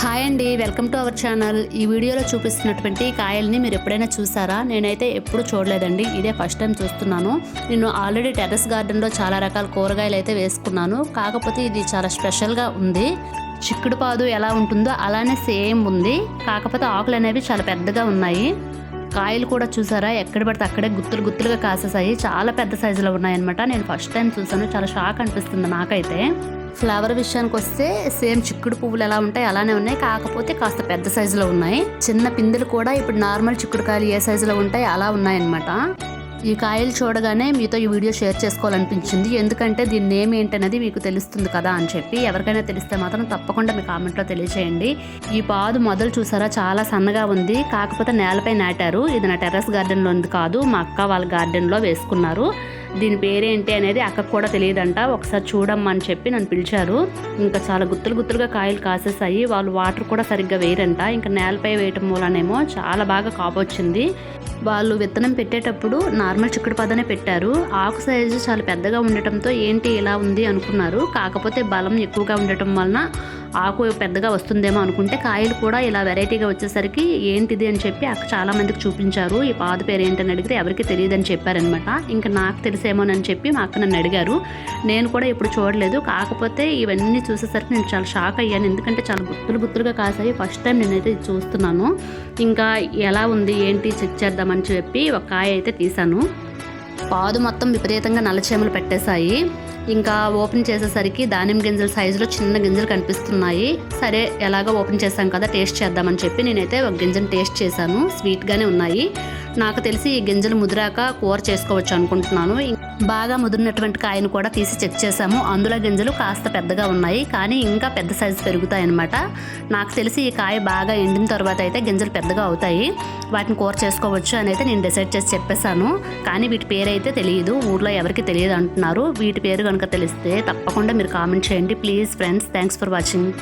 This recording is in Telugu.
హాయ్ అండి వెల్కమ్ టు అవర్ ఛానల్. ఈ వీడియోలో చూపిస్తున్నటువంటి కాయల్ని మీరు ఎప్పుడైనా చూసారా? నేనైతే ఎప్పుడు చూడలేదండి. ఇదే ఫస్ట్ టైం చూస్తున్నాను. నేను ఆల్రెడీ టెర్రస్ గార్డెన్లో చాలా రకాల కూరగాయలు అయితే వేసుకున్నాను. కాకపోతే ఇది చాలా స్పెషల్గా ఉంది. చిక్కుడు పాదు ఎలా ఉంటుందో అలానే సేమ్ ఉంది. కాకపోతే ఆకులు అనేవి చాలా పెద్దగా ఉన్నాయి. కాయలు కూడా చూసారా? ఎక్కడ పడితే అక్కడే గుత్తులు గుత్తులుగా కాసేసాయి. చాలా పెద్ద సైజులో ఉన్నాయన్నమాట. నేను ఫస్ట్ టైం చూసాను చాలా షాక్ అనిపిస్తుంది నాకైతే. ఫ్లవర్ విషయానికి వస్తే సేమ్ చిక్కుడు పువ్వులు ఎలా ఉంటాయి అలానే ఉన్నాయి. కాకపోతే కాస్త పెద్ద సైజులో ఉన్నాయి. చిన్న పిందెలు కూడా ఇప్పుడు నార్మల్ చిక్కుడుకాయలు ఏ సైజులో ఉంటాయి అలా ఉన్నాయన్నమాట. ఈ కాయలు చూడగానే మీతో ఈ వీడియో షేర్ చేసుకోవాలనిపించింది. ఎందుకంటే దీని నేమ్ ఏంటనేది మీకు తెలుస్తుంది కదా అని చెప్పి ఎవరికైనా తెలిస్తే మాత్రం తప్పకుండా మీ కామెంట్లో తెలియచేయండి. ఈ పాదు మొదలు చూసారా? చాలా సన్నగా ఉంది. కాకపోతే నేలపై నాటారు. ఇది నా టెర్రస్ గార్డెన్లో ఉంది కాదు. మా అక్క వాళ్ళ గార్డెన్లో వేసుకున్నారు. దీని పేరేంటి అనేది అక్కకు కూడా తెలియదంట. ఒకసారి చూడమ్మని చెప్పి నన్ను పిలిచారు. ఇంకా చాలా గుత్తులు గుత్తులుగా కాయలు కాసేసాయి. వాళ్ళు వాటర్ కూడా సరిగ్గా వేయరంట. ఇంకా నేలపై వేయటం మూలనేమో చాలా బాగా కాపొచ్చింది వాళ్ళు విత్తనం పెట్టేటప్పుడు నార్మల్ చిక్కుడు పదనే పెట్టారు. ఆకు సైజు చాలా పెద్దగా ఉండటంతో ఏంటి ఇలా ఉంది అనుకున్నారు. కాకపోతే బలం ఎక్కువగా ఉండటం వలన ఆకు పెద్దగా వస్తుందేమో అనుకుంటే కాయలు కూడా ఇలా వెరైటీగా వచ్చేసరికి ఏంటిది అని చెప్పి అక్క చాలా మందికి చూపించారు. ఈ పాద పేరు ఏంటని అడిగితే ఎవరికి తెలియదని చెప్పారనమాట ఇంకా నాకు తెలిసేమోనని చెప్పి మా అక్క నన్ను అడిగారు. నేను కూడా ఇప్పుడు చూడలేదు. కాకపోతే ఇవన్నీ చూసేసరికి నేను చాలా షాక్ అయ్యాను. ఎందుకంటే చాలా గుత్తులు గుత్తులుగా కాసాయి. ఫస్ట్ టైం నేనైతే చూస్తున్నాను. ఇంకా ఎలా ఉంది ఏంటి చెక్ చేద్దామని చెప్పి ఒక కాయ అయితే తీశాను. పాదు మొత్తం విపరీతంగా నల్లచేమలు పెట్టేశాయి. ఇంకా ఓపెన్ చేసేసరికి దానిమ్మ గింజల సైజులో చిన్న గింజలు కనిపిస్తున్నాయి. సరే ఎలాగో ఓపెన్ చేశాం కదా టేస్ట్ చేద్దామని చెప్పి నేనైతే ఒక గింజను టేస్ట్ చేశాను. స్వీట్గానే ఉన్నాయి. నాకు తెలిసి ఈ గింజలు ముదిరాక కూర చేసుకోవచ్చు అనుకుంటున్నాను. బాగా ముదిరినటువంటి కాయను కూడా తీసి చెక్ చేశాము. అందులో గింజలు కాస్త పెద్దగా ఉన్నాయి. కానీ ఇంకా పెద్ద సైజు పెరుగుతాయి అన్నమాట నాకు తెలిసి ఈ కాయ బాగా ఎండిన తర్వాత అయితే గింజలు పెద్దగా అవుతాయి. వాటిని కూర చేసుకోవచ్చు అని అయితే నేను డిసైడ్ చేసి చెప్పేశాను. కానీ వీటి పేరు అయితే తెలియదు. ఊర్లో ఎవరికి తెలియదు అంటున్నారు. వీటి పేరు కనుక తెలిస్తే తప్పకుండా మీరు కామెంట్ చేయండి. Please friends thanks for watching.